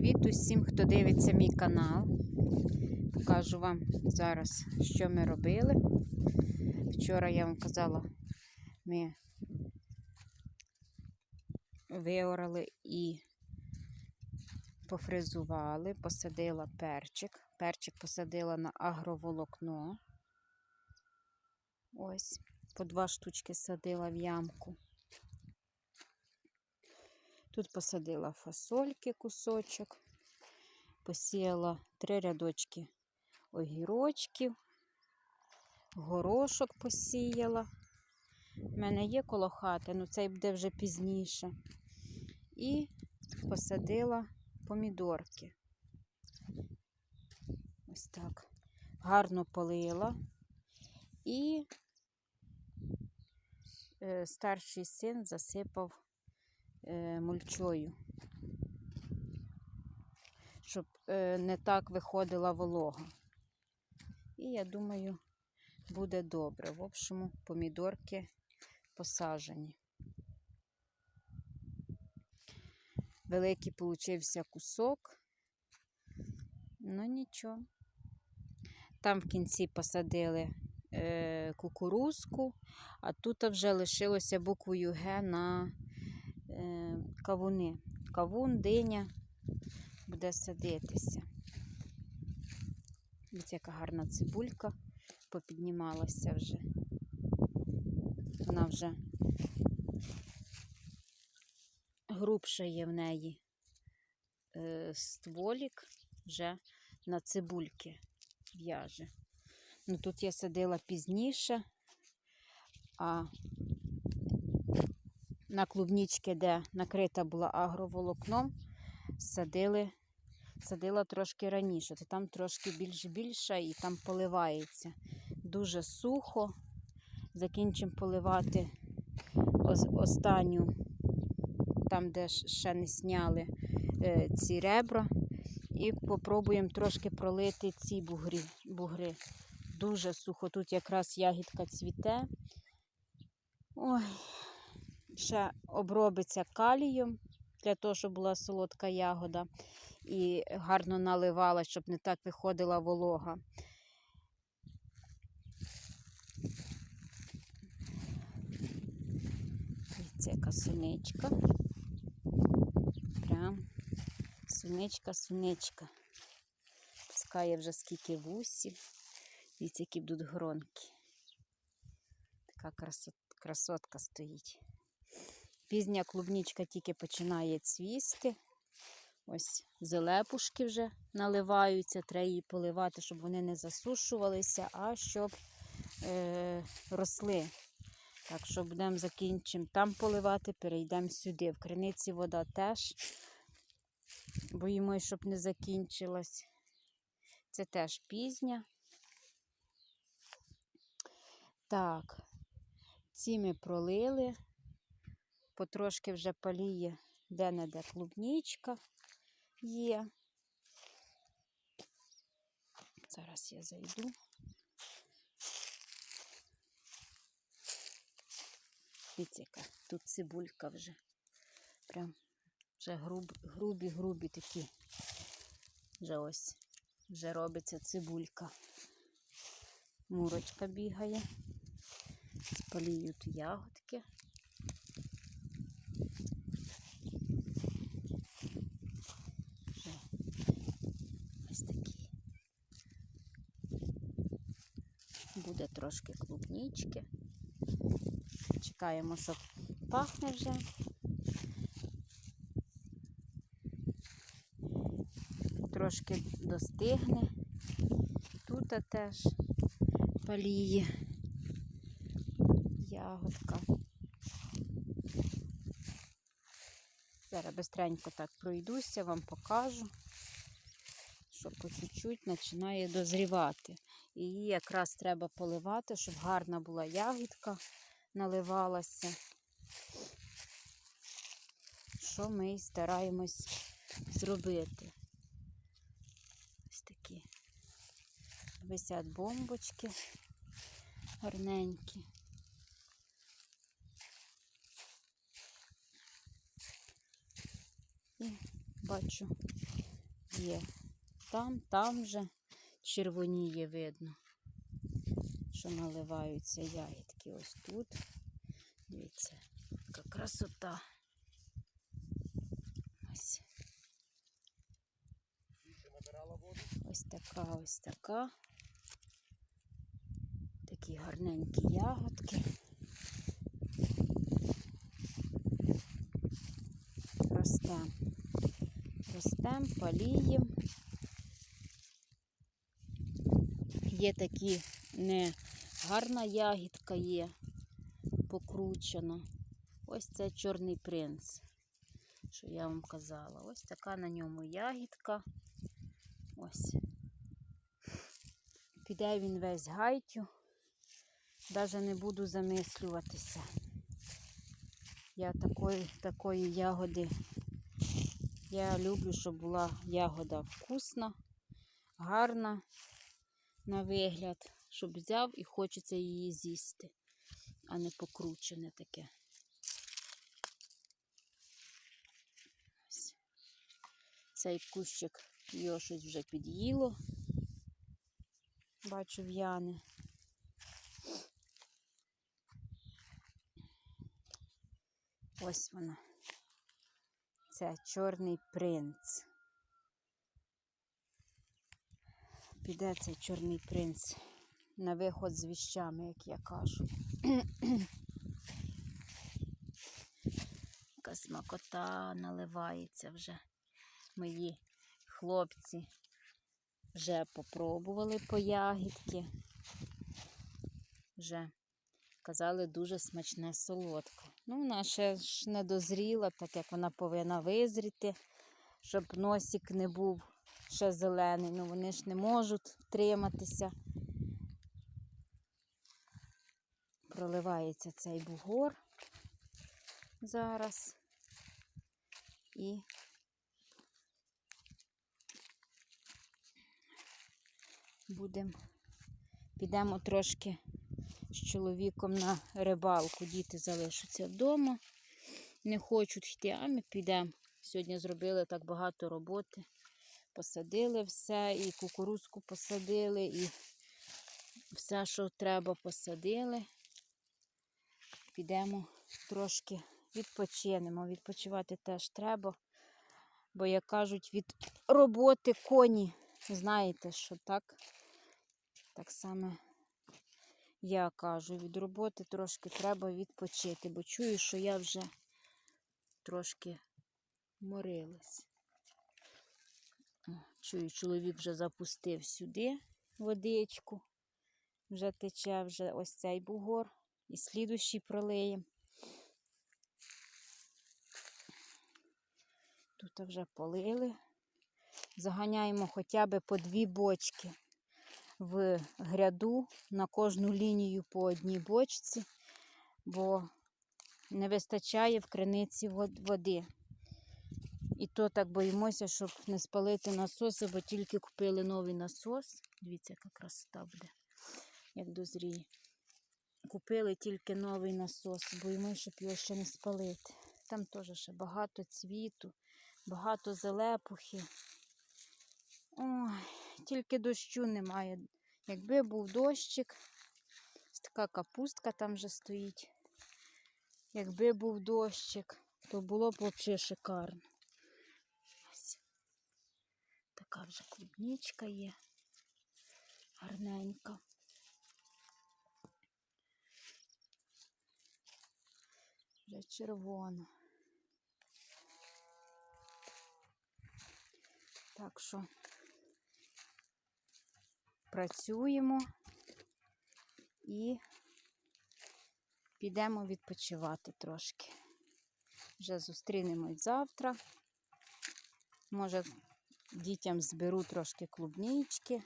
Привіт усім, хто дивиться мій канал. Покажу вам зараз, що ми робили. Вчора я вам казала, ми виорали і пофрезували, посадила перчик. Перчик посадила на агроволокно. Ось, по два штучки садила в ямку. Тут посадила фасольки кусочок, посіяла три рядочки огірочків, горошок посіяла. У мене є коло хати, ну цей буде вже пізніше. І посадила помідорки. Ось так. Гарно полила. І е, старший син засипав мульчою, щоб е, не так виходила волога. І я думаю, буде добре. В общому, помідорки посажені. Великий получився кусок, ну нічого. Там в кінці посадили е, кукурузку, а тут вже лишилося буквою Г на е, кавуни. Кавун, диня буде садитися. Ось яка гарна цибулька попіднімалася вже. Вона вже грубша є в неї е, стволік вже на цибульки в'яже. Ну, тут я садила пізніше, а на клубнічки, де накрита була агроволокном, садили, садила трошки раніше, то там трошки більш більше і там поливається. Дуже сухо. Закінчимо поливати останню, там, де ще не сняли е, ці ребра. І попробуємо трошки пролити ці бугри. бугри. Дуже сухо. Тут якраз ягідка цвіте. Ой, ще обробиться калієм для того, щоб була солодка ягода. І гарно наливала, щоб не так виходила волога. Це яка суничка. Прям суничка, суничка. Пускає вже скільки вусів. Дивіться, які будуть гронки. Така красот, красотка стоїть. Пізня клубнічка тільки починає цвісти. Ось зелепушки вже наливаються, треба її поливати, щоб вони не засушувалися, а щоб е, росли. Так що будемо закінчимо там поливати, перейдемо сюди. В криниці вода теж. Боїмося, щоб не закінчилась. Це теж пізня. Так, ці ми пролили, потрошки вже паліє де-не-де клубнічка є. Зараз я зайду. Яка тут цибулька вже. Прям вже грубі-грубі такі. Вже ось, вже робиться цибулька. Мурочка бігає. Спаліють ягодки. Вже ось такі. Буде трошки клубнічки. Чекаємо, щоб пахне вже. Трошки достигне. Тут теж паліє ягодка. Зараз бистренько так пройдуся, вам покажу, що по чуть-чуть починає дозрівати. Її якраз треба поливати, щоб гарна була ягідка наливалася. Що ми і стараємось зробити. Ось такі висять бомбочки гарненькі. І бачу, є. Там, там вже червоніє видно, що наливаються ягідки. Ось тут. Дивіться, яка красота. Ось. Ось така, ось така. Такі гарненькі ягодки. Ростем. Ростем, палієм. Є такі не гарна ягідка є, покручена. Ось це чорний принц, що я вам казала. Ось така на ньому ягідка. Ось. Піде він весь гайтю. Навіть не буду замислюватися. Я такої, такої ягоди. Я люблю, щоб була ягода вкусна, гарна на вигляд, щоб взяв і хочеться її з'їсти, а не покручене таке. Ось. Цей кущик його щось вже під'їло. Бачу в'яне. Ось вона. Це чорний принц. Піде цей чорний принц на виход з віщами, як я кажу. Яка смакота наливається вже. Мої хлопці вже попробували по ягідки. Вже казали дуже смачне солодке. Ну, вона ще ж не дозріла, так як вона повинна визріти, щоб носик не був ще зелений. Ну вони ж не можуть втриматися. Проливається цей бугор зараз. І будемо, підемо трошки з чоловіком на рибалку. Діти залишаться вдома. Не хочуть йти, а ми підемо. Сьогодні зробили так багато роботи. Посадили все, і кукурузку посадили, і все, що треба, посадили. Підемо трошки відпочинемо. Відпочивати теж треба. Бо, як кажуть, від роботи коні. Знаєте, що так? Так само я кажу, від роботи трошки треба відпочити, бо чую, що я вже трошки морилась. Чую, чоловік вже запустив сюди водичку. Вже тече вже ось цей бугор. І слідущий пролиємо. Тут вже полили. Заганяємо хоча б по дві бочки в гряду на кожну лінію по одній бочці, бо не вистачає в криниці води. І то так боїмося, щоб не спалити насоси, бо тільки купили новий насос. Дивіться, яка красота буде, як дозріє. Купили тільки новий насос, боїмося, щоб його ще не спалити. Там теж ще багато цвіту, багато зелепухи. Ой, тільки дощу немає. Якби був дощик, така капустка там вже стоїть. Якби був дощик, то було б взагалі шикарно. Ось така вже клубничка є. Гарненька. Вже червона. Так що працюємо і підемо відпочивати трошки. Вже зустрінемось завтра. Може, дітям зберу трошки клубнички,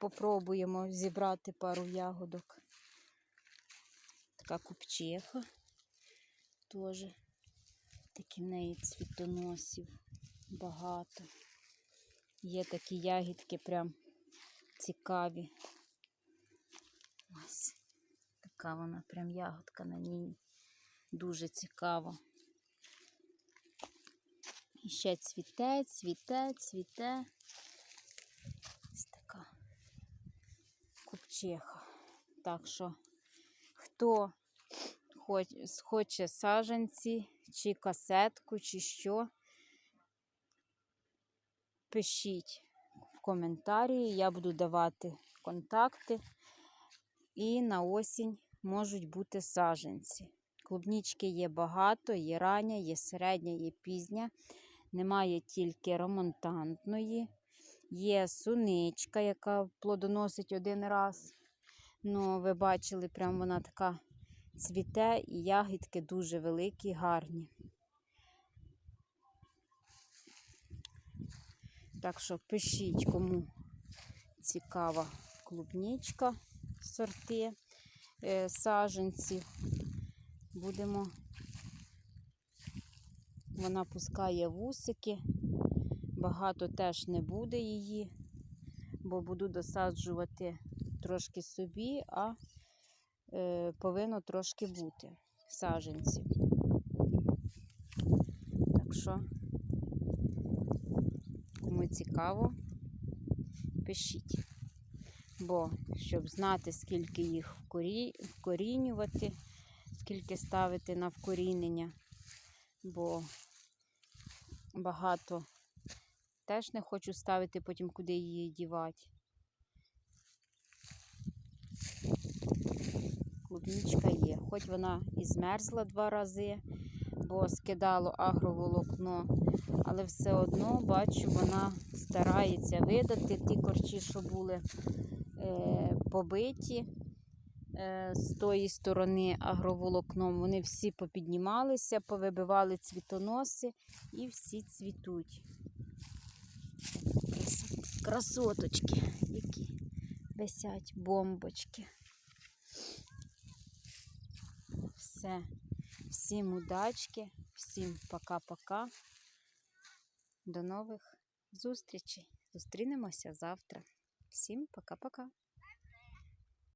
попробуємо зібрати пару ягодок. Така купчиха теж. Такі в неї цвітоносів багато. Є такі ягідки прям цікаві. Ось така вона прям ягодка на ній. Дуже цікава. І ще цвіте, цвіте, цвіте. Ось така купчиха. Так що, хто хоч- хоче саджанці, чи касетку, чи що, пишіть в коментарі, я буду давати контакти. І на осінь можуть бути саджанці. Клубнічки є багато, є рання, є середня, є пізня. Немає тільки ремонтантної. Є суничка, яка плодоносить один раз. Ну, ви бачили, прям вона така цвіте і ягідки дуже великі, гарні. Так що пишіть, кому цікава клубнічка, сорти, е, саджанців. Будемо. Вона пускає вусики. Багато теж не буде її, бо буду досаджувати трошки собі, а е, повинно трошки бути саджанців. Так що, кому цікаво, пишіть. Бо щоб знати, скільки їх вкорі... вкорінювати, скільки ставити на вкорінення, бо багато. Теж не хочу ставити, потім куди її дівати. Клубнічка є, хоч вона і змерзла два рази, бо скидало агроволокно, але все одно бачу, вона старається видати ті корчі, що були е, побиті з тої сторони агроволокном. Вони всі попіднімалися, повибивали цвітоноси і всі цвітуть. Красоточки, які висять бомбочки. Все. Всім удачки, всім пока-пока. До нових зустрічей. Зустрінемося завтра. Всім пока-пока.